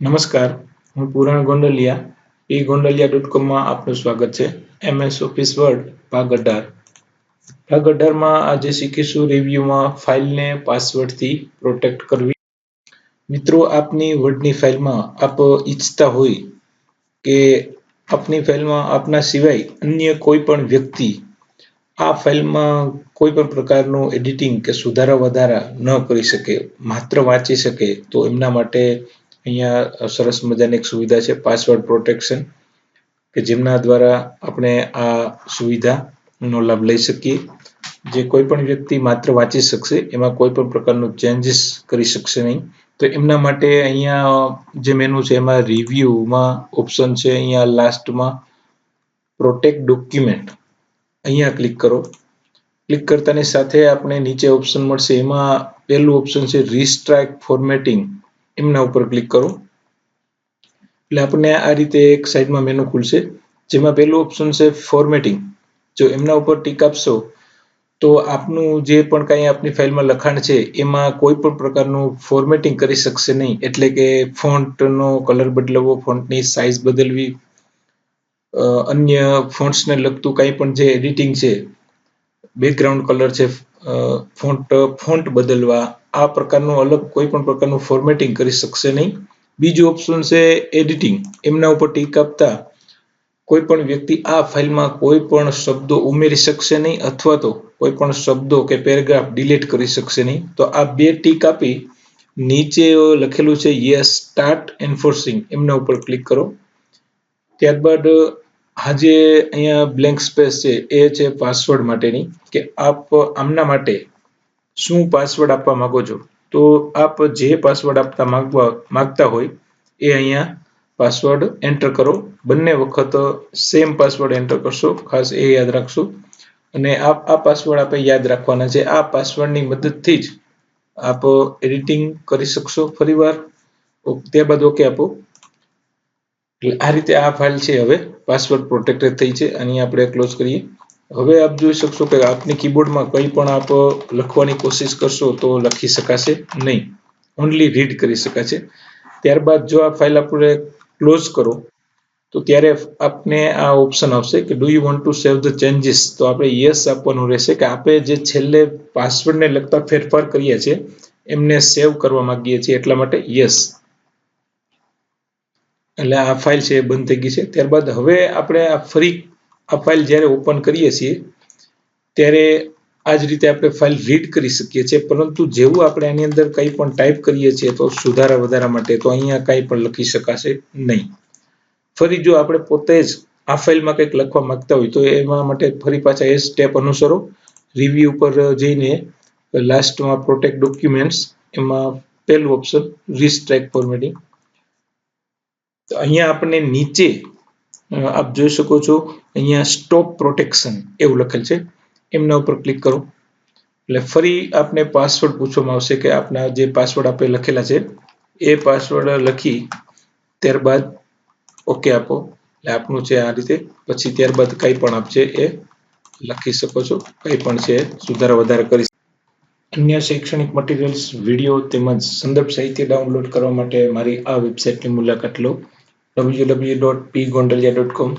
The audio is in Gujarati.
નમસ્કાર, હું પુરાણ ગોંડલિયા. ઈ ગોંડલિયા ડોટ કોમમાં આપનું સ્વાગત છે. એમએસ ઓફિસ વર્ડ ભાગ અઢાર ભાગ અઢારમાં આજે શીખીશું રિવ્યુમાં ફાઇલને પાસવર્ડથી પ્રોટેક્ટ કરવી. મિત્રો, આપની વર્ડની ફાઇલમાં આપ ઈચ્છતા હોય કે આપની ફાઇલમાં આપના સિવાય અન્ય કોઈ પણ વ્યક્તિ આ ફાઇલમાં કોઈ પણ પ્રકારનું એડિટિંગ કે સુધારા વધારા ન કરી શકે, માત્ર વાંચી શકે, તો એમના માટે અહીંયા સરસ મજાની એક સુવિધા છે પાસવર્ડ પ્રોટેક્શન કે જેમના દ્વારા આપણે આ સુવિધાનો લાભ લઈ શકીએ. જે કોઈ પણ વ્યક્તિ માત્ર વાંચી શકશે, એમાં કોઈ પણ પ્રકારનું ચેન્જીસ કરી શકશે નહીં. તો એમના માટે અહીંયા જે મેનુ છે, એમાં રિવ્યુમાં ઓપ્શન છે, અહીંયા લાસ્ટમાં પ્રોટેક્ટ ડોક્યુમેન્ટ અહીંયા ક્લિક કરો. ક્લિક કરતાની સાથે આપણે નીચે ઓપ્શન મળશે. એમાં પહેલું ઓપ્શન છે રીસ્ટ્રાઇક ફોર્મેટિંગ એમના ઉપર ક્લિક કરો. એટલે આપણને આ રીતે એક સાઈડમાં મેનુ ખુલશે, જેમાં પહેલું ઓપ્શન છે ફોર્મેટિંગ જો એમના ઉપર ટીક આપશો, તો આપનું જે પણ કાંઈ આપની ફાઇલમાં લખાણ છે, એમાં કોઈ પણ પ્રકારનું ફોર્મેટિંગ કરી શકશે નહીં. એટલે કે ફોન્ટનો કલર બદલવો ફોન્ટની સાઇઝ બદલવી અન્ય ફોન્ટ્સને લગતું કાંઈ પણ જે એડિટિંગ છે બેકગ્રાઉન્ડ કલર છે ફોન્ટ ફોન્ટ બદલવા આ પ્રકારનું અલગ કોઈ પણ પ્રકારનું ફોર્મેટિંગ કરી શકશે નહીં. બીજું ઓપ્શન છે એડિટિંગ એમના ઉપર ટીક આપતા કોઈ પણ વ્યક્તિ આ ફાઇલમાં કોઈ પણ શબ્દો ઉમેરી શકશે નહીં અથવા તો કોઈ પણ શબ્દો કે પેરેગ્રાફ ડિલીટ કરી શકશે નહીં. તો આ બે ટીક આપી નીચે લખેલું છે યસ સ્ટાર્ટ એન્ફોર્સિંગ એમના ઉપર ક્લિક કરો. ત્યારબાદ આજે અહીંયા બ્લેન્ક સ્પેસ છે, એ છે પાસવર્ડ માટેની, કે આપ આમના માટે શું પાસવર્ડ આપવા માંગો છો? તો આપ જે પાસવર્ડ આપતા માગવા, માગતા હોય, એ અહીંયા પાસવર્ડ એન્ટર કરો. બંને વખત સેમ પાસવર્ડ એન્ટર કરશો. ખાસ એ યાદ રાખશો. અને આપ, આ પાસવર્ડ આપણે યાદ રાખવાના છે. આ પાસવર્ડની મદદથી જ આપ એડિટિંગ કરી શકશો ફરીવાર. ત્યારબાદ ઓકે આપો. એટલે આ રીતે આ ફાઇલ છે હવે. પાસવર્ડ પ્રોટેક્ટેડ થઈ છે. આની આપણે ક્લોઝ કરીએ. હવે આપ જોઈ શકશો કે આપની કીબોર્ડમાં કંઈ પણ આપ લખવાની કોશિશ કરશો તો લખી શકાશે નહીં. ઓનલી રીડ કરી શકાશે. ત્યારબાદ જો આ ફાઇલ આપણે ક્લોઝ કરો, તો ત્યારે આપને આ ઓપ્શન આવશે કે do you want to save the changes તો આપણે યસ આપવાનું રહેશે કે આપણે જે છેલ્લે પાસવર્ડને લગતા ફેરફાર કરીએ છીએ, એમને સેવ કરવા માંગીએ છીએ એટલા માટે યસ એટલે આ ફાઇલ છે એ બંધ થઈ ગઈ છે. ત્યારબાદ હવે આપણે આ ફરી આ ફાઇલ જ્યારે ઓપન કરીએ છીએ, ત્યારે આ જ રીતે આપણે ફાઇલ રીડ કરી શકીએ છીએ. પરંતુ જેવું આપણે આની અંદર કંઈ પણ ટાઈપ કરીએ છીએ તો સુધારા વધારા માટે તો અહીંયા કંઈ પણ લખી શકાશે નહીં. ફરી જો આપણે પોતે જ આ ફાઇલમાં કંઈક લખવા માંગતા હોય તો એમાં માટે ફરી પાછા એ સ્ટેપ અનુસરો. રિવ્યુ ઉપર જઈને લાસ્ટમાં પ્રોટેક્ટ ડોક્યુમેન્ટ્સ એમાં પહેલું ઓપ્શન રીસ્ટ્રાઇક ફોર્મેટિંગ અહીંયા આપણે નીચે આપ જોઈ શકો છો, અહીંયા સ્ટોપ પ્રોટેક્શન એવું લખેલ છે. એમના ઉપર ક્લિક કરો. એટલે ફરી આપને પાસવર્ડ પૂછવામાં આવશે કે આપના જે પાસવર્ડ આપણે લખેલા છે. એ પાસવર્ડ લખી ત્યારબાદ ઓકે આપો. એટલે આપનું છે આ રીતે. પછી ત્યારબાદ કંઈ પણ આપ છે એ લખી શકો છો. કંઈ પણ છે સુધારા વધારા કરી અન્ય શૈક્ષણિક મટીરિયલ્સ વીડિયો તેમજ સંદર્ભ સાહિત્ય ડાઉનલોડ કરવા માટે મારી આ વેબસાઇટની મુલાકાત લો. www.pgondalia.com